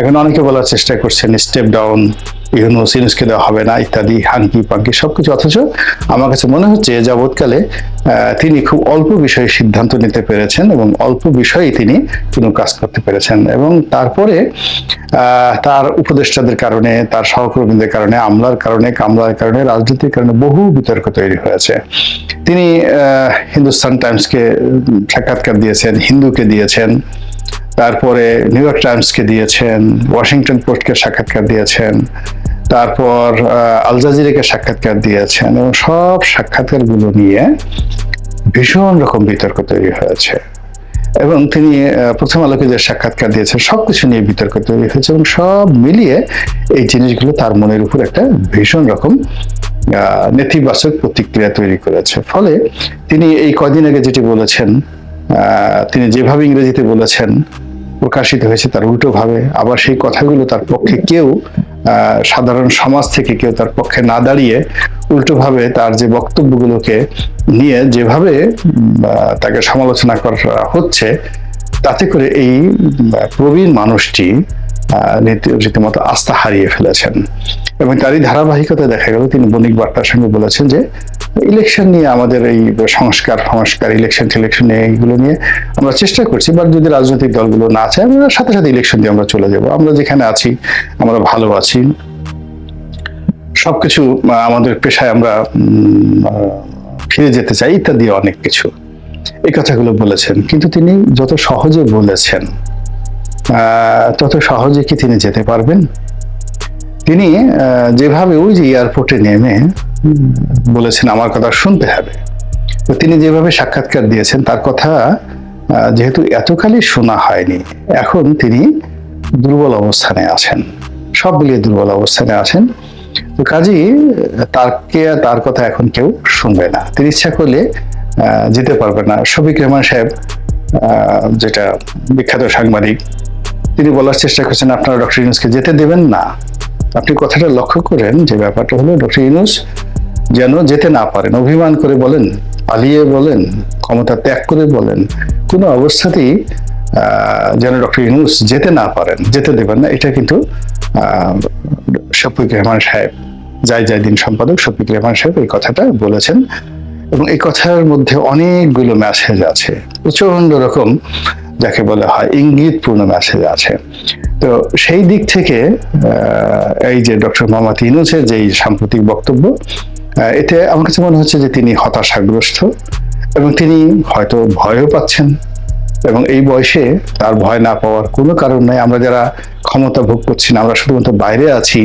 এখন অনেকে বলার চেষ্টা করছেন স্টেপ ডাউন ইউনুস ইউনুসকে দেওয়া হবে না, ইত্যাদি, হানকি পাঙ্কি সবকিছু। অথচ আমার কাছে মনে হচ্ছে যাবৎকালে তিনি খুব অল্প বিষয়ে সিদ্ধান্ত নিতে পেরেছেন এবং অল্প বিষয়ে তিনি কোনো কাজ করতে পেরেছেন। এবং তারপরে তার উপদেষ্টাদের কারণে, তার সহকর্মীদের কারণে, আমলার কারণে, কামলার কারণে রাজনীতির কারণে বহু বিতর্ক তৈরি হয়েছে। তিনি হিন্দুস্তান টাইমসকে সাক্ষাৎকার দিয়েছেন, হিন্দুকে দিয়েছেন তারপরে নিউ ইয়র্ক টাইমসকে দিয়েছেন ওয়াশিংটন পোস্টকে সাক্ষাৎকার দিয়েছেন তারপর আহ, আল জাজিরাকে সাক্ষাৎকার দিয়েছেন এবং সব সাক্ষাৎকারগুলো নিয়ে ভীষণ রকম বিতর্ক তৈরি হয়েছে। এবং তিনি প্রথম আলোকে যে সাক্ষাৎকার দিয়েছেন সবকিছু নিয়ে বিতর্ক তৈরি হয়েছে এবং সব মিলিয়ে এই জিনিসগুলো তার মনের উপর একটা ভীষণ রকম নেতিবাচক প্রতিক্রিয়া তৈরি করেছে। ফলে তিনি এই কদিন আগে যেটি বলেছেন তিনি যেভাবে ইংরেজিতে বলেছেন প্রকাশিত হয়েছে তার উল্টো ভাবে। আবার সেই কথাগুলো তার পক্ষে কেউ সাধারণ সমাজ থেকে কেউ তার পক্ষে না দাঁড়িয়ে উল্টোভাবে তার যে বক্তব্যগুলোকে নিয়ে যেভাবে তাকে সমালোচনা করা হচ্ছে, তাতে করে এই প্রবীণ মানুষটি রীতিমতো আস্থা হারিয়ে ফেলেছেন। এবং তারই ধারাবাহিকতা দেখা গেল, তিনি বণিক বার্তার সঙ্গে বলেছেন যে ইলেকশন নিয়ে আমাদের এই সংস্কার সংস্কার ইলেকশন টিলেকশন নিয়ে এইগুলো নিয়ে আমরা চেষ্টা করছি বাট যদি রাজনৈতিক দলগুলো না চায়, আমরা সাথে সাথে ইলেকশন দিয়ে আমরা চলে যাব। আমরা যেখানে আছি, আমরা ভালো আছি। সবকিছু আমাদের পেশায় আমরা ফিরে যেতে চাই, ইত্যাদি অনেক কিছু। এই কথাগুলো বলেছেন, কিন্তু তিনি যত সহজে বলেছেন তত সহজে কি তিনি যেতে পারবেন? তিনি যেভাবে ওই যে এয়ারপোর্টে নেমে বলেছেন, আমার কথা শুনতে হবে। তো তিনি যেভাবে সাক্ষাৎকার দিয়েছেন, তার কথা যেহেতু এতকালই শোনা হয়নি, এখন তিনি দুর্বল অবস্থানে আছেন। সব মিলিয়ে দুর্বল অবস্থানে আছেন। তো কাজেই তারকে তার কথা এখন কেউ শুনবে না। তিনি ইচ্ছা করলে যেতে পারবে না। শফিক রহমান সাহেব যেটা বিখ্যাত সাংবাদিক, তিনি বলার চেষ্টা করছেন, আপনারা ডক্টর ইউনুসকে যেতে দেবেন না। আপনি কথাটা লক্ষ্য করেন, যে ব্যাপারটা হলো, ডক্টর ইউনুস যেন যেতে না পারেন। অভিমান করে বলেন, পালিয়ে বলেন, ক্ষমতা ত্যাগ করে বলেন, কোনো অবস্থাতেই যেন ডক্টর ইউনুস যেতে না পারেন। যেতে দেবেন না, এটা কিন্তু শফিক রহমান সাহেব, যাই যাই দিন সম্পাদক শফিক রহমান সাহেব এই কথাটা বলেছেন। এবং এই কথার মধ্যে অনেকগুলো মেসেজ আছে প্রচণ্ড রকম যাকে বলা হয় ইঙ্গিতপূর্ণ মেসেজ আছে। তো সেই দিক থেকে এই যে ডক্টর মোহাম্মদ ইউনুসের যে সাম্প্রতিক বক্তব্য এতে আমার কাছে মনে হচ্ছে যে তিনি হতাশাগ্রস্ত এবং তিনি হয়তো ভয়ও পাচ্ছেন এবং এই বয়সে তার ভয় না পাওয়ার কোনো কারণ নাই। আমরা যারা ক্ষমতা ভোগ করছি না, আমরা শুধুমাত্র বাইরে আছি,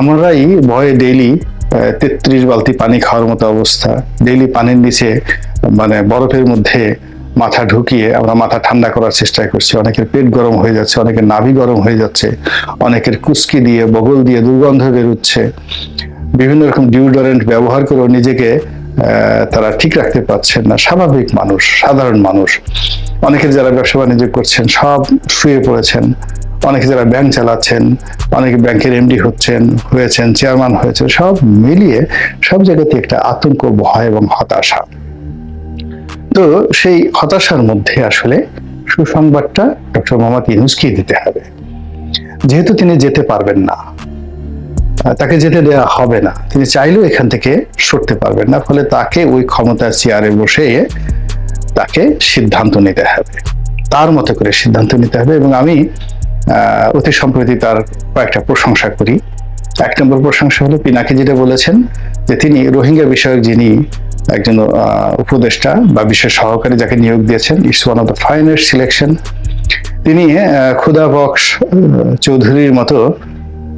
আমরাই ভয়ে ডেইলি তেত্রিশ বালতি পানি খাওয়ার মতো অবস্থা। ডেইলি পানির নিচে মানে বরফের মধ্যে মাথা ঢুকিয়ে আমরা মাথা ঠান্ডা করার চেষ্টা করছি। অনেকের পেট গরম হয়ে যাচ্ছে, অনেকের নাভি গরম হয়ে যাচ্ছে, অনেকের কুস্কি দিয়ে, বগল দিয়ে দুর্গন্ধ বেরোচ্ছে। বিভিন্ন রকম ডিওডোরেন্ট ব্যবহার করেও নিজেকে তারা ঠিক রাখতে পারছেন না। স্বাভাবিক মানুষ, সাধারণ মানুষ। অনেকে যারা ব্যবসা বাণিজ্য করছেন, সব শুয়ে পড়েছেন। অনেকে যারা ব্যাংক চালাচ্ছেন, অনেকে ব্যাংকের এমডি হচ্ছেন, হয়েছেন চেয়ারম্যান হয়েছেন, সব মিলিয়ে সব জায়গাতে একটা আতঙ্ক, ভয় এবং হতাশা। তো সেই হতাশার মধ্যে আসলে সুসংবাদটা ডক্টর মোহাম্মদ ইউনুসকে দিতে হবে। যেহেতু তিনি যেতে পারবেন না তাকে যেতে দেওয়া হবে না। তিনি চাইলেও এখান থেকে সরতে পারবেন না ফলে তাকে ওই ক্ষমতার চেয়ারে বসে তাকে সিদ্ধান্ত নিতে হবে। তার মতো করে সিদ্ধান্ত নিতে হবে এবং আমি অতি সম্প্রতি তার কয়েকটা প্রশংসা করি। এক নম্বর প্রশংসা হলো পিনাকি যেটা বলেছেন যে তিনি রোহিঙ্গা বিষয়ক যিনি একজন উপদেষ্টা বা বিশেষ সহকারী যাকে নিয়োগ দিয়েছেন it's one of the finest selection তিনি আহ, ক্ষুধা বক্স চৌধুরীর মতো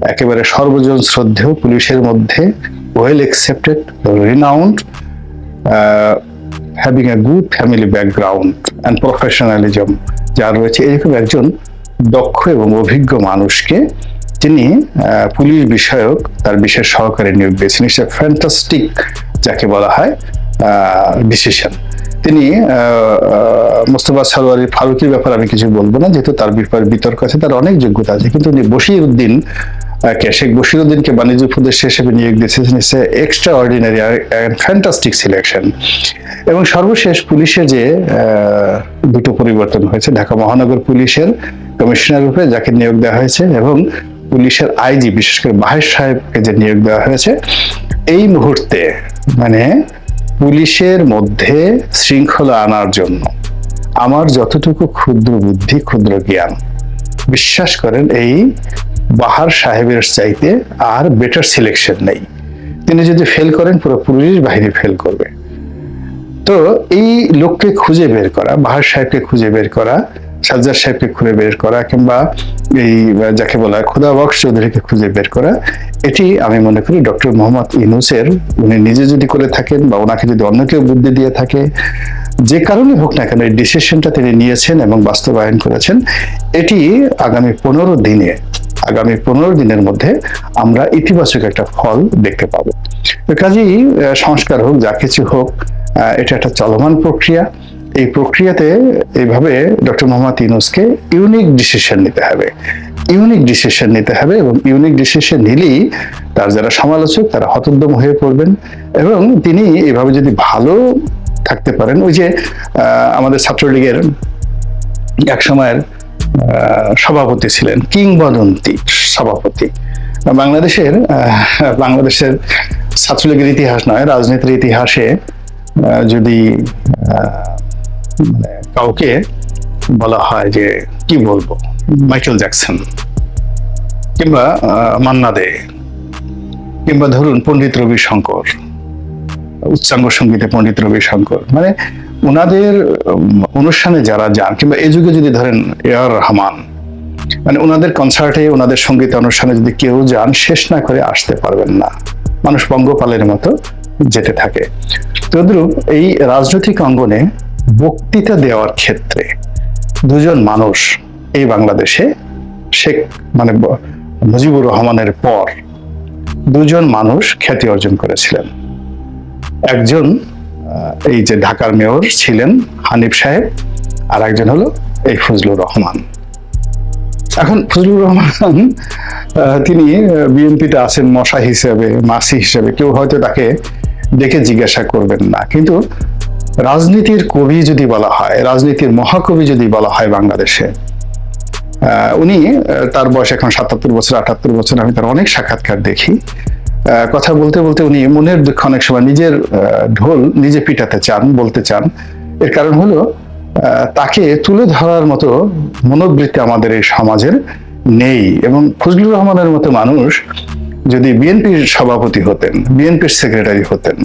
একেবারে সর্বজন শ্রদ্ধেয় পুলিশের মধ্যে well accepted renowned having a good family background and professionalism যার রয়েছে। এরকম একজন দক্ষ এবং অভিজ্ঞ মানুষকে তিনি আহ, পুলিশ বিষয়ক তার বিশেষ সহকারী নিয়োগ দিয়েছেন। ইটস এ ফ্যান্টাস্টিক যাকে বলা হয় ডিসিশন তিনি আহ, আহ, মোস্তফা সালোয়ারি ফারুকির ব্যাপারে আমি কিছু বলব না যেহেতু তার ব্যাপারে বিতর্ক আছে তার অনেক যোগ্যতা আছে। কিন্তু উনি বশির উদ্দিন কে শেখ বশিরউদ্দিনকে বাণিজ্য উপদেষ্টা হিসেবে নিয়োগ দিয়েছেন এক্সট্রা অর্ডিনারি ফ্যান্টাস্টিক সিলেকশন এবং সর্বশেষ পুলিশে যে দুটো পরিবর্তন হয়েছে, ঢাকা মহানগর পুলিশের কমিশনার রূপে যাকে নিয়োগ দেওয়া হয়েছে এবং পুলিশের আইজি, বিশেষ করে বাহের সাহেবকে যে নিয়োগ দেওয়া হয়েছে, এই মুহূর্তে মানে পুলিশের মধ্যে শৃঙ্খলা আনার জন্য আমার যতটুকু ক্ষুদ্র বুদ্ধি, ক্ষুদ্র জ্ঞান, বিশ্বাস করেন এই বাহার সাহেবের চাইতে আর বেটার সিলেকশন নেই। তিনি যদি ফেল করেন, পুরো পুলিশ বাহিনী ফেল করবে। তো এই লোককে খুঁজে বের করা, বাহার সাহেবকে খুঁজে বের করা, সাজ্জাদ সাহেবকে খুঁজে বের করা, কিংবা এই, যাকে বলা হয় খুদা বক্স চৌধুরীকে খুঁজে বের করা, এটি আমি মনে করি ডক্টর মোহাম্মদ ইনুসের উনি নিজে যদি করে থাকেন বা ওনাকে যদি অন্য কেউ বুদ্ধি দিয়ে থাকে, যে কারণে হোক না কেন এই ডিসিশনটা তিনি নিয়েছেন এবং বাস্তবায়ন করেছেন, এটি আগামী পনেরো দিনে আগামী পনেরো দিনের মধ্যে আমরা ইতিবাচক একটা ফল দেখতে পাবো। কাজেই সংস্কার হোক, যা কিছু হোক এটা একটা চলমান প্রক্রিয়া। এই প্রক্রিয়াতে এইভাবে ডক্টর মোহাম্মদ ইউনুসকে ইউনিক ডিসিশন নিতে হবে। ইউনিক ডিসিশন নিতে হবে এবং ইউনিক ডিসিশন নিলেই তার যারা সমালোচক, তারা হতোদ্যম হয়ে পড়বেন এবং তিনি এভাবে যদি ভালো থাকতে পারেন, ওই যে আমাদের ছাত্রলীগের এক সময়ের সভাপতি ছিলেন, কিংবদন্তি সভাপতি। বাংলাদেশের বাংলাদেশের ছাত্রলীগের ইতিহাস নয়, রাজনীতির ইতিহাসে যদি মানে কাউকে বলা হয় যে, কি বলব, মাইকেল জ্যাকসন, কিংবা মান্না দে, কিংবা ধরুন পণ্ডিত রবি শঙ্কর উচ্চাঙ্গ সঙ্গীতে পণ্ডিত রবি শঙ্কর মানে ওনাদের অনুষ্ঠানে যারা যান, কিংবা এই যুগে যদি ধরেন এ আর রহমান মানে ওনাদের কনসার্টে ওনাদের সংগীত, অনুষ্ঠানে যদি কেউ যান, শেষ না করে আসতে পারবেন না। মানুষ পঙ্গপালের মতো যেতে থাকে। তদ্রুপ এই রাজনৈতিক অঙ্গনে বক্তৃতা দেওয়ার ক্ষেত্রে দুজন মানুষ এই বাংলাদেশে, শেখ মানে মুজিবুর রহমানের পর দুজন মানুষ খ্যাতি অর্জন করেছিলেন। একজন এই যে ঢাকার মেয়র ছিলেন হানিফ সাহেব, আর একজন হলো এই ফজলুর রহমান। এখন ফজলুর রহমান তিনি বিএনপিতে আছেন মশা হিসেবে, মাসি হিসেবে, কেউ হয়তো তাকে ডেকে জিজ্ঞাসা করবেন না। কিন্তু রাজনীতির কবি যদি বলা হয়, রাজনীতির মহাকবি যদি বলা হয় বাংলাদেশে উনি তার বয়স এখন সাতাত্তর বছর, আটাত্তর বছর, আমি তার অনেক সাক্ষাৎকার দেখি। কথা বলতে বলতে উনি মনের দুঃখ অনেক সময় নিজের ঢোল নিজে পিটাতে চান, বলতে চান। এর কারণ হলো তাকে তুলে ধরার মতো মনোবৃত্তি আমাদের এই সমাজের নেই এবং ফজলুর রহমানের মতো মানুষ যদি বিএনপির সভাপতি হতেন, বিএনপির সেক্রেটারি হতেন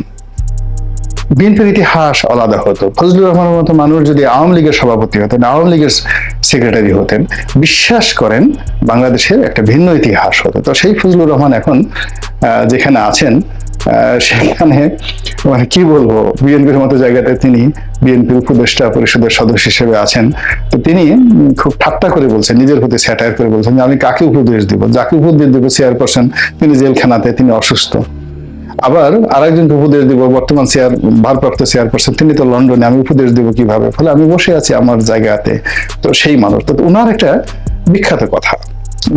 বিএনপির ইতিহাস আলাদা হতো। ফজলুর রহমানের মতো মানুষ যদি আওয়ামী লীগের সভাপতি হতেন, আওয়ামী লীগের সেক্রেটারি হতেন, বিশ্বাস করেন বাংলাদেশের একটা ভিন্ন ইতিহাস হতো। তো সেই ফজলুর রহমান এখন যেখানে আছেন সেখানে মানে কি বলব, বিএনপির মতো জায়গাতে তিনি বিএনপির উপদেষ্টা পরিষদের সদস্য হিসেবে আছেন। তো তিনি খুব ঠাট্টা করে বলছেন, নিজের প্রতি স্যাটায়ার করে বলছেন যে আমি কাকে উপদেশ দিব? যাকে উপদেশ দিব চেয়ারপারসন তিনি জেলখানাতে, তিনি অসুস্থ। আবার আরেকজনকে উপদেশ দিব, বর্তমান চেয়ার ভারপ্রাপ্ত চেয়ারপারসন তিনি তো লন্ডনে, আমি উপদেশ দিব কীভাবে? ফলে আমি বসে আছি আমার জায়গাতে। তো সেই মানুষ, তো ওনার একটা বিখ্যাত কথা,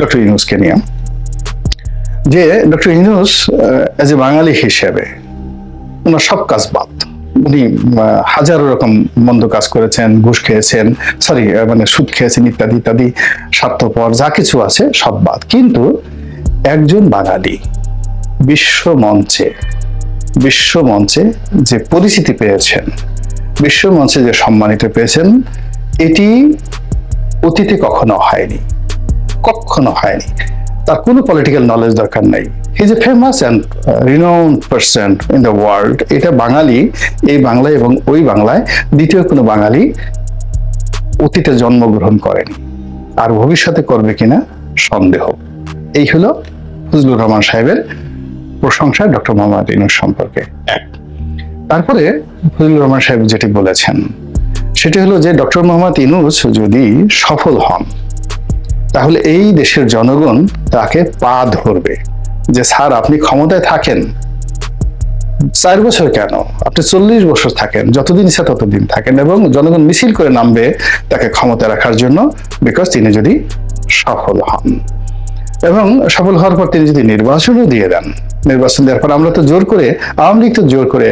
ডক্টর ইউনুসকে নিয়ে, যে doctor Yunus as a Bengali হিসেবে ওনার সব কাজ বাদ। উনি হাজারো রকম মন্দ কাজ করেছেন, ঘুষ খেয়েছেন সরি মানে সুদ খেয়েছেন, ইত্যাদি ইত্যাদি, স্বার্থপর, যা কিছু আছে সব বাদ। কিন্তু একজন বাঙালি বিশ্ব মঞ্চে বিশ্ব মঞ্চে যে পরিচিতি পেয়েছেন বিশ্ব মঞ্চে যে সম্মানিত পেয়েছেন, এটি অতীতে কখনো হয়নি কখনো হয়নি। তার কোনো পলিটিক্যাল নলেজ দরকার নাই। Is a famous and renowned person in the world এটা বাঙালি, এই বাংলায় এবং ওই বাংলায় দ্বিতীয় কোনো বাঙালি অতীতে জন্মগ্রহণ করেনি। আর ভবিষ্যতে করবে কিনা সন্দেহ। এই হলো ফজলুর রহমান সাহেবের প্রশংসা ডক্টর মোহাম্মদ ইনুস সম্পর্কে এক। তারপরে ফজলুর রহমান সাহেব যেটি বলেছেন, সেটি হলো যে ডক্টর মোহাম্মদ ইনুস যদি সফল হন, তাহলে এই দেশের জনগণ তাকে পা ধরবে যে, স্যার, আপনি ক্ষমতায় থাকেন। চার বছর কেন? আপনি চল্লিশ বছর থাকেন, যতদিন ইচ্ছা ততদিন থাকেন এবং জনগণ মিছিল করে নামবে তাকে ক্ষমতা রাখার জন্য বিকজ তিনি যদি সফল হন। এবং সফল হওয়ার পর তিনি যদি নির্বাচনও দিয়ে দেন, নির্বাচন দেওয়ার পর আমরা তো জোর করে, আওয়ামী লীগ তো জোর করে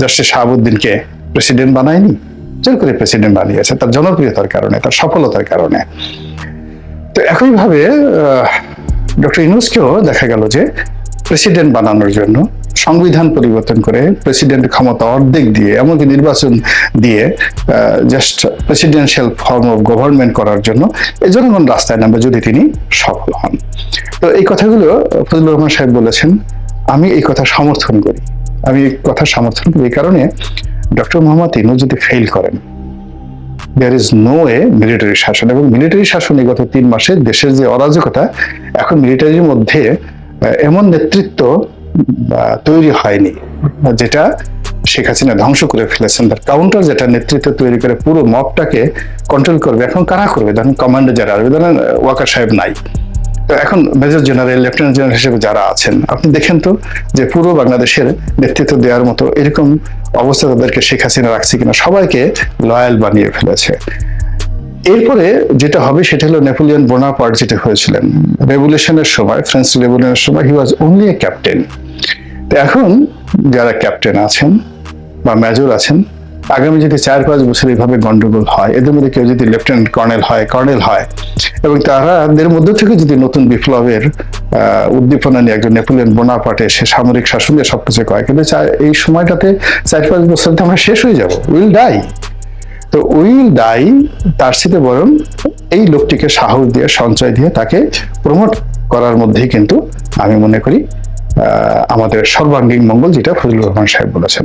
জাস্টিস শাহাবুদ্দিনকে প্রেসিডেন্ট বানায়নি, জোর করে প্রেসিডেন্ট বানিয়েছে, তার জনপ্রিয়তার কারণে, তার সফলতার কারণে। তো একইভাবে ডক্টর ইউনুসকেও দেখা গেল যে প্রেসিডেন্ট বানানোর জন্য সংবিধান পরিবর্তন করে প্রেসিডেন্ট ক্ষমতা অর্ধেক দিয়ে, এমনকি নির্বাচন দিয়ে just presidential form of government করার জন্য এই জনগণ রাস্তায় নামবে যদি তিনি সফল হন। তো এই কথাগুলো ফজলুর রহমান সাহেব বলেছেন, আমি এই কথা সমর্থন করি। আমি এই কথা সমর্থন করি এই কারণে ডক্টর মোহাম্মদ ইনু যদি ফেল করেন there is no a military শাসন। এবং মিলিটারি শাসন গত তিন মাসে দেশের যে অরাজকতা, এখন মিলিটারির মধ্যে এমন নেতৃত্ব তৈরি হয়নি, যেটা শেখ হাসিনা ধ্বংস করে ফেলেছেন। তার কাউন্টার যেটা নেতৃত্ব তৈরি করে, পুরো মবটাকে কন্ট্রোল করবে। এখন কারা করবে? ধরেন কমান্ডার যারা আসবে ধরেন ওয়াকার সাহেব নাই। এখন মেজর জেনারেল লেফটেন্যান্ট জেনারেল হিসেবে যারা আছেন, আপনি দেখেন তো যে পুরো বাংলাদেশের নেতৃত্ব দেওয়ার মতো এরকম অবস্থা তাদেরকে শেখ হাসিনা রাখছে কিনা, সবাইকে লয়াল বানিয়ে ফেলেছে। এরপরে যেটা হবে সেটা হলো নেপোলিয়ন বোনাপার্ট যেটা হয়েছিলেন। রেভলিউশনের সময় ফ্রেঞ্চ রেভলিউশনের সময় হি ওয়াজ অনলি এ ক্যাপ্টেন তো এখন যারা ক্যাপ্টেন আছেন বা মেজর আছেন, আগামী যদি চার পাঁচ বছর এইভাবে গন্ডগোল হয়, এদের মধ্যে কেউ যদি লেফটেন্যান্ট কর্নেল হয় কর্নেল হয়, এবং তারাদের মধ্যে থেকে যদি নতুন বিপ্লবের উদ্দীপনা নিয়ে একজন নেপোলিয়ন বোনাপার্টে সে সামরিক শাসন সবকিছু কয় কিন্তু এই সময়টাতে চার পাঁচ বছর আমরা শেষ হয়ে যাব, উইল ডাই। তো ওই দায় তার সাথে বরং এই লোকটিকে সাহস দিয়ে, সঞ্চয় দিয়ে তাকে প্রমোট করার মধ্যেই কিন্তু আমি মনে করি আমাদের সর্বাঙ্গীন মঙ্গল যেটা ফজলুর রহমান সাহেব বলেছেন।